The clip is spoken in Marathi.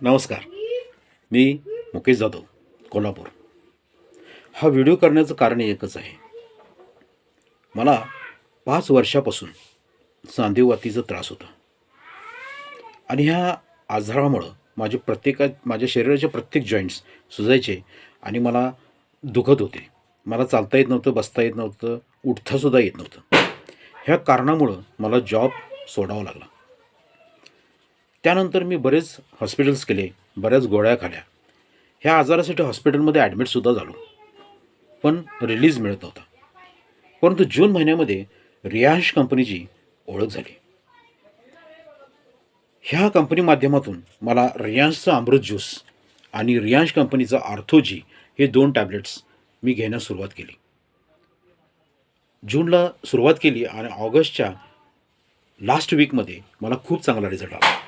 नमस्कार. मी मुकेश जाधव कोल्हापूर. हा व्हिडिओ करण्याचं कारण एकच आहे. मला पाच वर्षापासून सांधेवातीचा त्रास होता. आणि ह्या आजारामुळं माझे प्रत्येका माझ्या शरीराचे प्रत्येक जॉईंट्स सुजायचे आणि मला दुखत होते. मला चालता येत नव्हतं बसता येत नव्हतं उठतासुद्धा येत नव्हतं. ह्या कारणामुळं मला जॉब सोडावा लागला. त्यानंतर मी बरेच हॉस्पिटल्स केले बऱ्याच गोळ्या खाल्या. ह्या आजारासाठी हॉस्पिटलमध्ये ॲडमिटसुद्धा झालो. पण रिलीज मिळत नव्हता. परंतु जून महिन्यामध्ये रियांश कंपनीची ओळख झाली. ह्या कंपनी माध्यमातून मला रियांशचा अमृत ज्यूस आणि रियांश कंपनीचा आर्थोजी हे दोन टॅबलेट्स मी घेण्यास सुरुवात केली. जूनला सुरुवात केली आणि ऑगस्टच्या लास्ट वीकमध्ये मला खूप चांगला रिझल्ट आला.